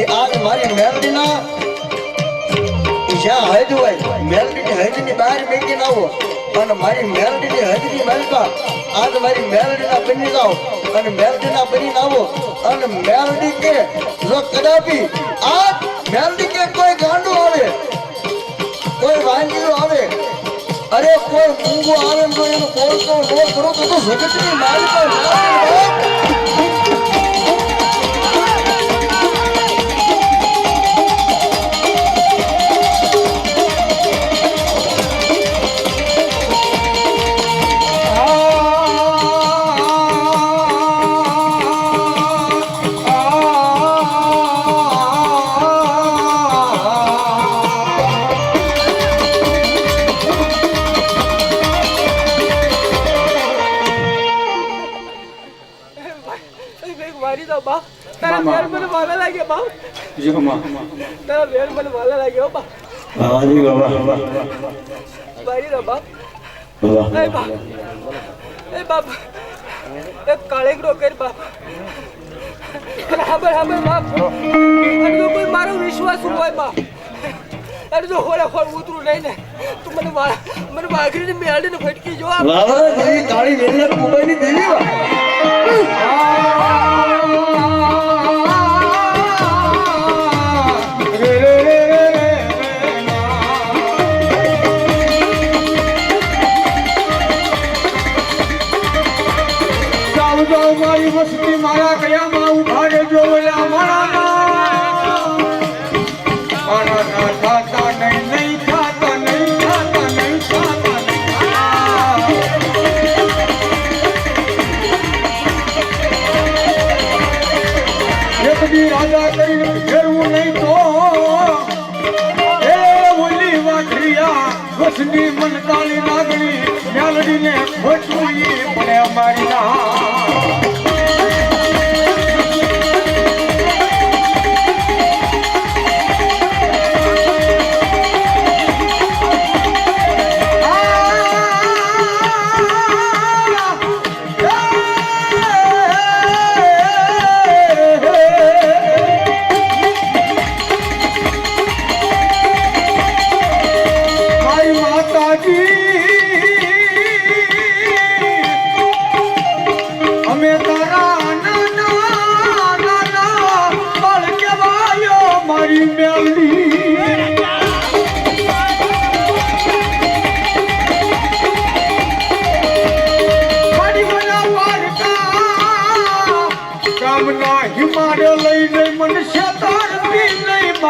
એ આજ મારી મેલડીના જ્યાં હજ હોય, મેલડીની હદની બહાર મેકી આવો અને મારી મેલડીની હદની મલકા આજ મારી મેલડીના બની જાઓ, અને મેલડીના બની આવો અને મેલડી કે જો કદાપી આ મેલડી કે કોઈ ગાંડું આવે, કોઈ વાંગીઓ આવે, અરે કોઈ મૂંગો આવે તો એનું બોલતો નો કરો તો જગતની મારી પર કંઈક મારી દો તારા વેર મને વાલા જો માં તારા વેર મને વાલા બાબા મારી દો બાપ બાબા એ બાપ એ બાપ. એક કર બાપ. અને હાબર હાબર બાપ. અને જો કોઈ મારો વિશ્વાસ હોય બાપ. અને જો હોળે હોળ ઉતરું નહીં ને તું મને મને વાઘરીને મેળીને ફટકી જો. વાહ દેવી કાળી વેલના કુંભાઈની દેવી વાહ. મારી વસ્તી મારા કયામાં ઊભા રહેજો મારા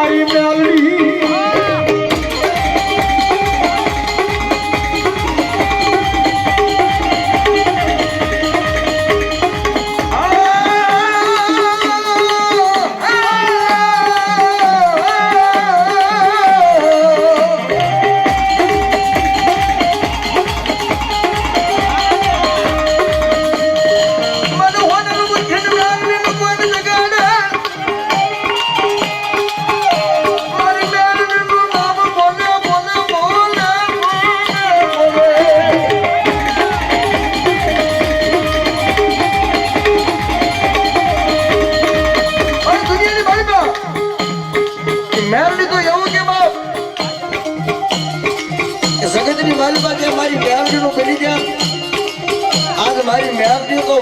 નહીં મારી મેલડી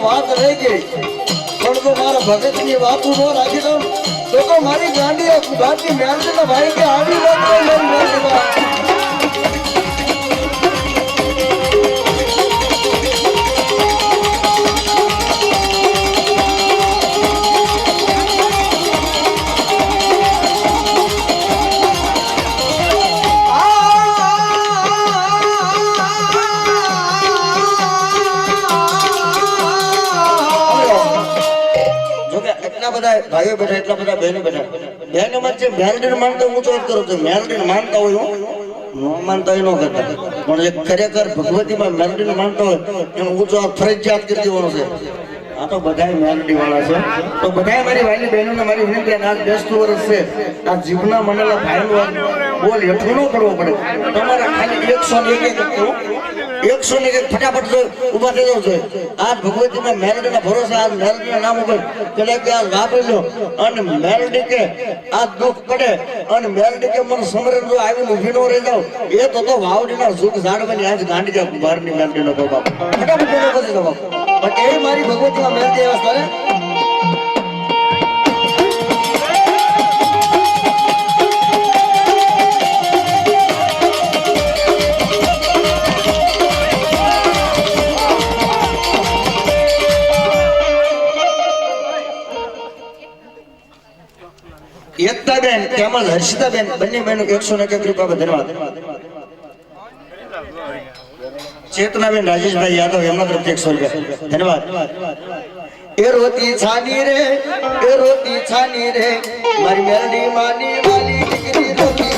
વાત રહી ગઈ. પણ તો મારા ભગતની વાતું ન રાખી દઉં, તો તો મારી ગાંડી ગાંડી મેલડીના ભાઈ કે આવી વાત. એટલા બધા ભાઈઓ બેઠા એટલા બધા બહેનો બેઠા બહેનો વચ્ચે જે માનતો માનતા હોય ઊંચો છું કરો તો માનતા હોય હું ન માનતા હોય ન કરતા. પણ જે ખરેખર ભગવતીમાં મેરડીને માનતા હોય, એનો ઊંચો ફરજિયાત કરી દેવાનો છે. આ તો બધાય મેલડી વાળા છે. તો બધાય મારી ભાઈની બહેનોને મારી વિનંતી બેસતું વર્ષ છે. આ જીવના મનેલા ભાઈનું બોલ હેઠું ન કરવો પડે. તમારે ખાલી એકસો ને એક એક એકસો ને એક ફટાફટ ઊભા થઈ જવું જોઈએ આજ ભગવતીના મેલડીના ભરોસે આજ મેલડીના નામ ઉપર કે આજ વાપરી લો. અને મેલડી કે આ દુઃખ પડે. અને મેલડી કે મને સમરણ જો આવીને ઊભી નો રહી જાવ એ તો તો વાવડીના સુખ ઝાડવાની આજ ગાંડી જાવ બહારની મેલડીનો બાપ ફટાફટ બોલો દો બાપ. એ મારી ભગવતીમાં મેલડી એવા ને એકતાબેન તેમજ હર્ષિતાબેન બંને બહેનો એકસો ને એક રૂપિયા ધન્યવાદ. ચેતનાબેન રાજેશભાઈ યાદવ એમના તરફથી એકસો રૂપિયા. ધન્યવાદ. એ રોતી છાની રે, એ રોતી છાની રે, મારી મેરડી માની વાલી દીકરી રોતી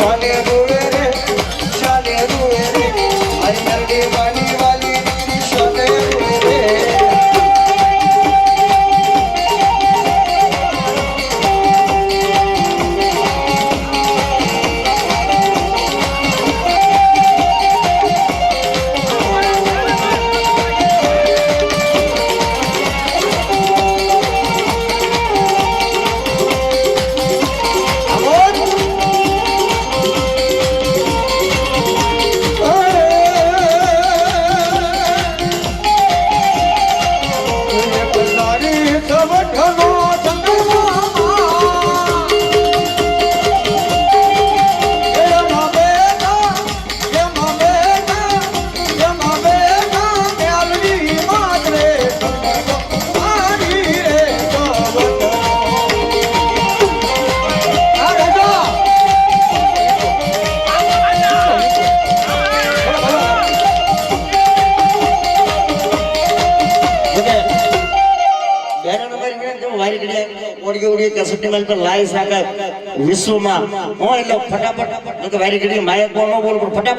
એ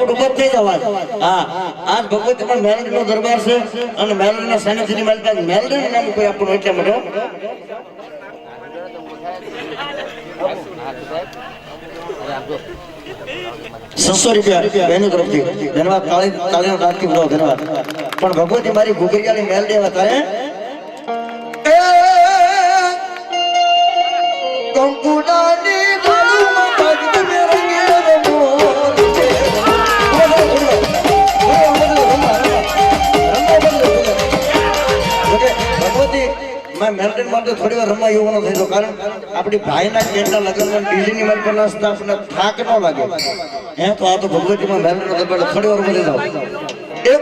ઊભો થઈ જવા હા, આજ ભગવતી પણ મેલડી દરબાર છે, અને મેલડી ના સાનિધ્યની માલિકા મેલડી કોઈ આપણું એટલે મોટો છસો રૂપિયા, બેનો તરફથી. ધન્યવાદ પણ ભગવતી મારી ગુગરિયાની મેલ દેવા તારે મેલ્ટન માટે થોડી વાર રમવા એવું ન થયું કારણ આપણી ભાઈના કેન્ડા લગ્નમાં ડીજીની મારી પર નાસ્તા આપણને થાક ન લાગે હે તો આ તો ભગવતીમાં દરબાર થોડી વાર બોલી જાવ એક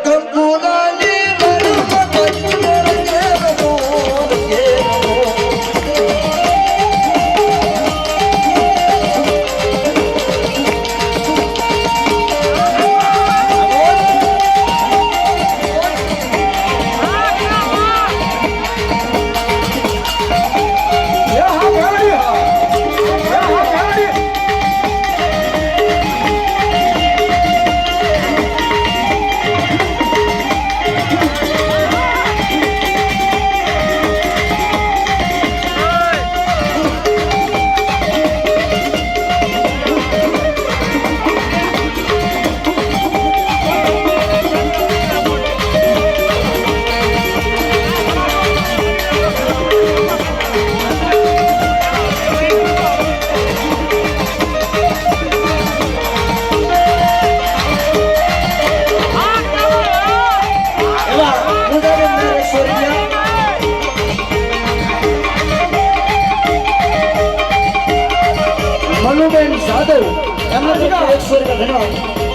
એમના તરફથી એકસો